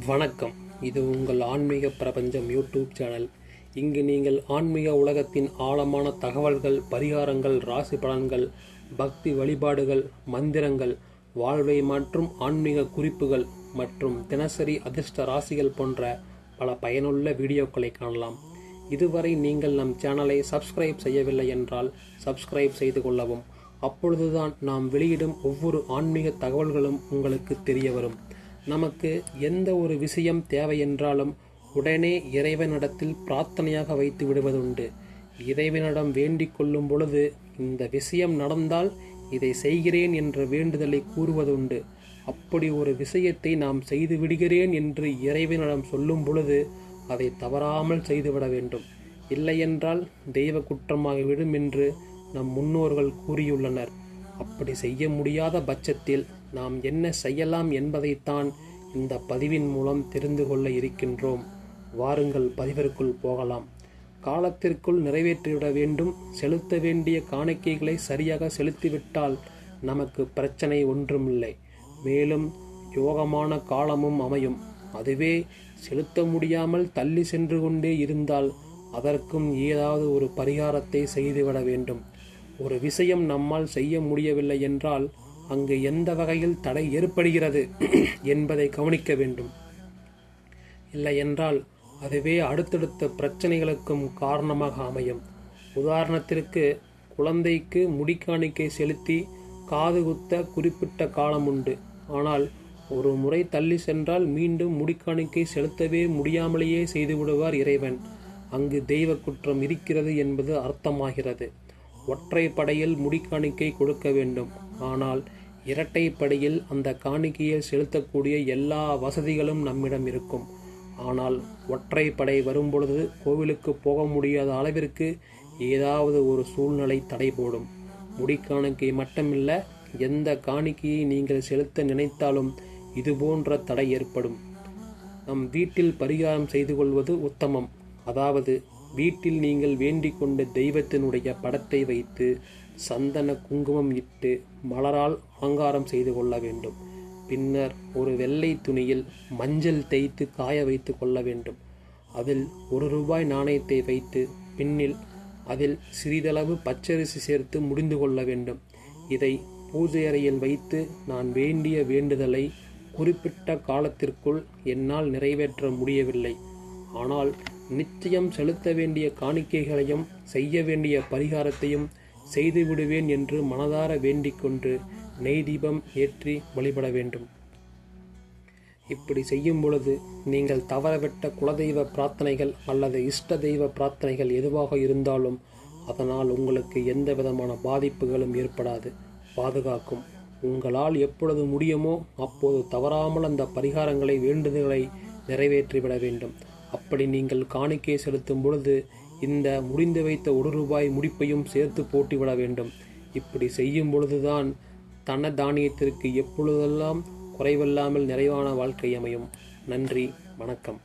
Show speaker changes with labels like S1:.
S1: வணக்கம். இது உங்கள் ஆன்மீக பிரபஞ்சம் யூடியூப் சேனல். இங்கு நீங்கள் ஆன்மீக உலகத்தின் ஆழமான தகவல்கள் பரிகாரங்கள் ராசி பலன்கள் பக்தி வழிபாடுகள் மந்திரங்கள் வாழ்வை மற்றும் ஆன்மீக குறிப்புகள் மற்றும் தினசரி அதிர்ஷ்ட ராசிகள் போன்ற பல பயனுள்ள வீடியோக்களை காணலாம். இதுவரை நீங்கள் நம் சேனலை சப்ஸ்கிரைப் செய்யவில்லை என்றால் சப்ஸ்கிரைப் செய்து கொள்ளவும். அப்பொழுதுதான் நாம் வெளியிடும் ஒவ்வொரு ஆன்மீக தகவல்களும் உங்களுக்கு தெரிய வரும். நமக்கு எந்த ஒரு விஷயம் தேவை என்றாலும் உடனே இறைவனிடத்தில் பிரார்த்தனையாக வைத்து விடுவதுண்டு. இறைவனிடம் வேண்டிக் கொள்ளும் பொழுது இந்த விஷயம் நடந்தால் இதை செய்கிறேன் என்ற வேண்டுதலை கூறுவதுண்டு. அப்படி ஒரு விஷயத்தை நாம் செய்து விடுகிறேன் என்று இறைவனிடம் சொல்லும் பொழுது அதை தவறாமல் செய்துவிட வேண்டும். இல்லையென்றால் தெய்வ குற்றமாகிவிடும் என்று நம் முன்னோர்கள் கூறியுள்ளனர். அப்படி செய்ய முடியாத பட்சத்தில் நாம் என்ன செய்யலாம் என்பதைத்தான் இந்த பதிவின் மூலம் தெரிந்து கொள்ள இருக்கின்றோம். வாருங்கள் பதிவிற்குள் போகலாம். காலத்திற்குள் நிறைவேற்றிவிட வேண்டும். செலுத்த வேண்டிய காணிக்கைகளை சரியாக செலுத்திவிட்டால் நமக்கு பிரச்சனை ஒன்றுமில்லை. மேலும் யோகமான காலமும் அமையும். அதுவே செலுத்த முடியாமல் தள்ளி சென்று கொண்டே இருந்தால் அதற்கும் ஏதாவது ஒரு பரிகாரத்தை செய்துவிட வேண்டும். ஒரு விஷயம் நம்மால் செய்ய முடியவில்லை என்றால் அங்கு எந்த வகையில் தடை ஏற்படுகிறது என்பதை கவனிக்க வேண்டும். இல்லை என்றால் அதுவே அடுத்தடுத்த பிரச்சனைகளுக்கும் காரணமாக அமையும். உதாரணத்திற்கு குழந்தைக்கு முடிக்காணிக்கை செலுத்தி காது குத்த குறிப்பிட்ட காலம் உண்டு. ஆனால் ஒரு முறை தள்ளி சென்றால் மீண்டும் முடிக்காணிக்கை செலுத்தவே முடியாமலேயே செய்துவிடுவார் இறைவன். அங்கு தெய்வ குற்றம் இருக்கிறது என்பது அர்த்தமாகிறது. ஒற்றை படையில் முடிக்காணிக்கை கொடுக்க வேண்டும். ஆனால் இரட்டை படையில் அந்த காணிக்கையை செலுத்தக்கூடிய எல்லா வசதிகளும் நம்மிடம் இருக்கும். ஆனால் ஒற்றை படை வரும்பொழுது கோவிலுக்கு போக முடியாத அளவிற்கு ஏதாவது ஒரு சூழ்நிலை தடை போடும் முடிக்காணிக்கை மட்டுமில்ல எந்த காணிக்கையை நீங்கள் செலுத்த நினைத்தாலும் இதுபோன்ற தடை ஏற்படும். நம் வீட்டில் பரிகாரம் செய்து கொள்வது உத்தமம். அதாவது வீட்டில் நீங்கள் வேண்டிக் கொண்ட தெய்வத்தினுடைய படத்தை வைத்து சந்தன குங்குமம் இட்டு மலரால் அலங்காரம் செய்து கொள்ள வேண்டும். பின்னர் ஒரு வெள்ளை துணியில் மஞ்சள் தேய்த்து காய வைத்து கொள்ள வேண்டும். அதில் ஒரு ரூபாய் நாணயத்தை வைத்து பின்னில் அதில் சிறிதளவு பச்சரிசி சேர்த்து முடிந்து கொள்ள வேண்டும். இதை பூஜை அறையில் வைத்து நான் வேண்டிய வேண்டுதலை குறிப்பிட்ட காலத்திற்குள் என்னால் நிறைவேற்ற முடியவில்லை. ஆனால் நிச்சயம் செலுத்த வேண்டிய காணிக்கைகளையும் செய்ய வேண்டிய பரிகாரத்தையும் செய்து விடுவேன் என்று மனதார வேண்டிக்கொண்டு நெய்தீபம் நெய் தீபம் ஏற்றி வழிபட வேண்டும். இப்படி செய்யும் பொழுது நீங்கள் தவறவிட்ட குலதெய்வ பிரார்த்தனைகள் அல்லது இஷ்ட தெய்வ பிரார்த்தனைகள் எதுவாக இருந்தாலும் அதனால் உங்களுக்கு எந்த விதமான பாதிப்புகளும் ஏற்படாது. பாதுகாக்கும். உங்களால் எப்பொழுது முடியுமோ அப்போது தவறாமல் அந்த பரிகாரங்களை வேண்டுதல்களை நிறைவேற்றிவிட வேண்டும். அப்படி நீங்கள் காணிக்கை செலுத்தும் பொழுது இந்த முடிந்து வைத்த ஒரு ரூபாய் முடிப்பையும் சேர்த்து போட்டிவிட வேண்டும். இப்படி செய்யும் பொழுதுதான் தன தானியத்திற்கு எப்பொழுதெல்லாம் குறைவில்லாமல் நிறைவான வாழ்க்கை அமையும். நன்றி வணக்கம்.